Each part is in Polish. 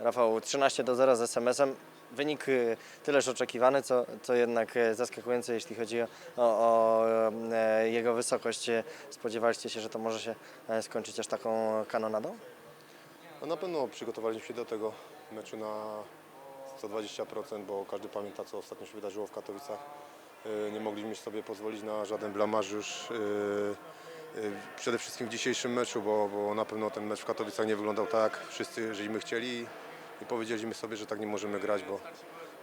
Rafał, 13 do 0 z SMS-em. Wynik y, tyleż oczekiwany, co, co jednak y, zaskakujące, jeśli chodzi o, o e, jego wysokość. Y, Spodziewaliście się, że to może się e, skończyć aż taką kanonadą? No na pewno przygotowaliśmy się do tego meczu na 120%, bo każdy pamięta, co ostatnio się wydarzyło w Katowicach. Yy, Nie mogliśmy sobie pozwolić na żaden blamaż już przede wszystkim w dzisiejszym meczu, bo, bo na pewno ten mecz w Katowicach nie wyglądał tak, jak wszyscy żeśmy chcieli i powiedzieliśmy sobie, że tak nie możemy grać, bo,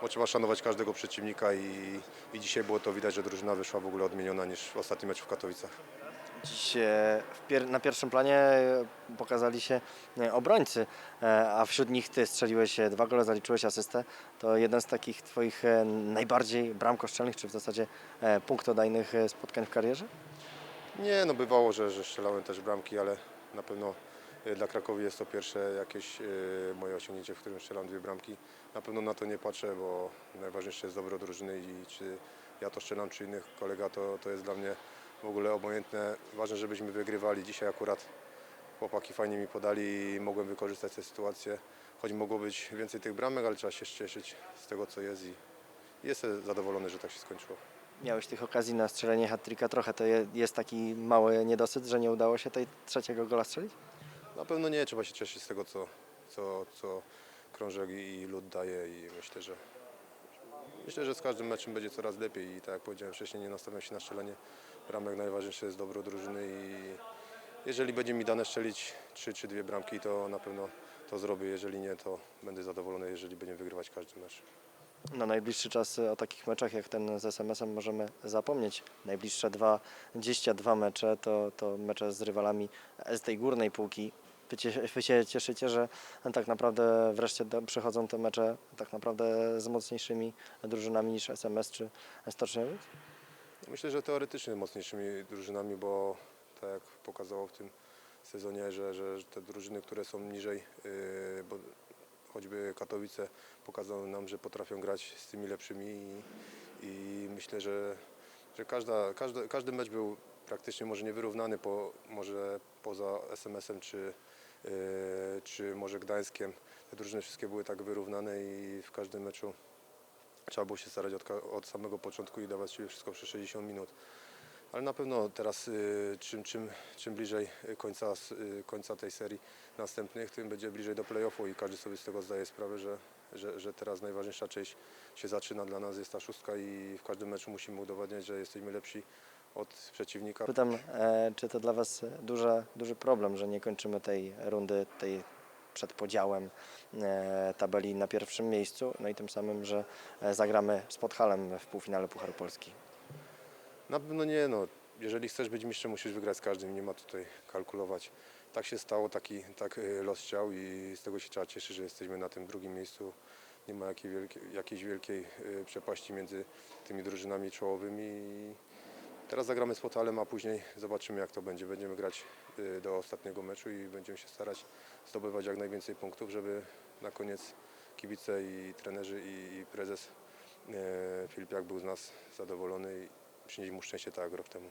bo trzeba szanować każdego przeciwnika i, i dzisiaj było to widać, że drużyna wyszła w ogóle odmieniona niż w ostatnim meczu w Katowicach. Dziś e, na pierwszym planie e, pokazali się e, obrońcy, a wśród nich ty strzeliłeś dwa gole, zaliczyłeś asystę. To jeden z takich twoich najbardziej bramkoszczelnych, czy w zasadzie punktodajnych spotkań w karierze? Nie, no bywało, że, że strzelałem też bramki, ale na pewno e, dla Krakowi jest to pierwsze jakieś e, moje osiągnięcie, w którym strzelam dwie bramki. Na pewno na to nie patrzę, bo najważniejsze jest dobro drużyny i czy ja to strzelam, czy innych kolega, to, to jest dla mnie w ogóle obojętne. Ważne, żebyśmy wygrywali. Dzisiaj akurat chłopaki fajnie mi podali i mogłem wykorzystać tę sytuację. Choć mogło być więcej tych bramek, ale trzeba się cieszyć z tego, co jest i jestem zadowolony, że tak się skończyło. Miałeś tych okazji na strzelenie hat-tricka trochę, to je, jest taki mały niedosyt, że nie udało się tej trzeciego gola strzelić? Na pewno nie, trzeba się cieszyć z tego, co, co, co krążek i lud daje i myślę, że myślę, że z każdym meczem będzie coraz lepiej i tak jak powiedziałem wcześniej, nie nastawiam się na strzelanie bramek, najważniejsze jest dobro drużyny i jeżeli będzie mi dane strzelić trzy czy dwie bramki, to na pewno to zrobię, jeżeli nie, to będę zadowolony, jeżeli będziemy wygrywać każdy mecz. Na najbliższy czas o takich meczach jak ten z SMS-em możemy zapomnieć. Najbliższe 22 mecze to, to mecze z rywalami z tej górnej półki. Wy, wy się cieszycie, że tak naprawdę wreszcie do, przychodzą te mecze tak naprawdę z mocniejszymi drużynami niż SMS czy Stocznia Łódź? Myślę, że teoretycznie mocniejszymi drużynami, bo tak jak pokazało w tym sezonie, że, że te drużyny, które są niżej, yy, bo choćby Katowice pokazały nam, że potrafią grać z tymi lepszymi i, i myślę, że, że każda, każdy, każdy mecz był praktycznie może niewyrównany, po, może poza SMS-em czy, yy, czy może Gdańskiem. Te drużyny wszystkie były tak wyrównane i w każdym meczu trzeba było się starać od, od samego początku i dawać siebie wszystko przez 60 minut. Ale na pewno teraz y, czym, czym, czym bliżej końca, y, końca tej serii następnych, tym będzie bliżej do play-offu i każdy sobie z tego zdaje sprawę, że, że, że teraz najważniejsza część się zaczyna dla nas, jest ta szóstka i w każdym meczu musimy udowadniać, że jesteśmy lepsi od przeciwnika. Pytam, e, czy to dla Was duży, duży problem, że nie kończymy tej rundy, tej przed podziałem e, tabeli na pierwszym miejscu, no i tym samym, że e, zagramy z Podhalem w półfinale Pucharu Polski. Na pewno nie, no. Jeżeli chcesz być mistrzem, musisz wygrać z każdym, nie ma tutaj kalkulować. Tak się stało, taki, tak y, los chciał i z tego się trzeba cieszyć, że jesteśmy na tym drugim miejscu. Nie ma jakiej jakiejś wielkiej y, przepaści między tymi drużynami czołowymi. Teraz zagramy z Potalem, a później zobaczymy jak to będzie. Będziemy grać y, do ostatniego meczu i będziemy się starać zdobywać jak najwięcej punktów, żeby na koniec kibice i trenerzy i, prezes Filipiak był z nas zadowolony przynieść mu szczęście tak jak rok temu.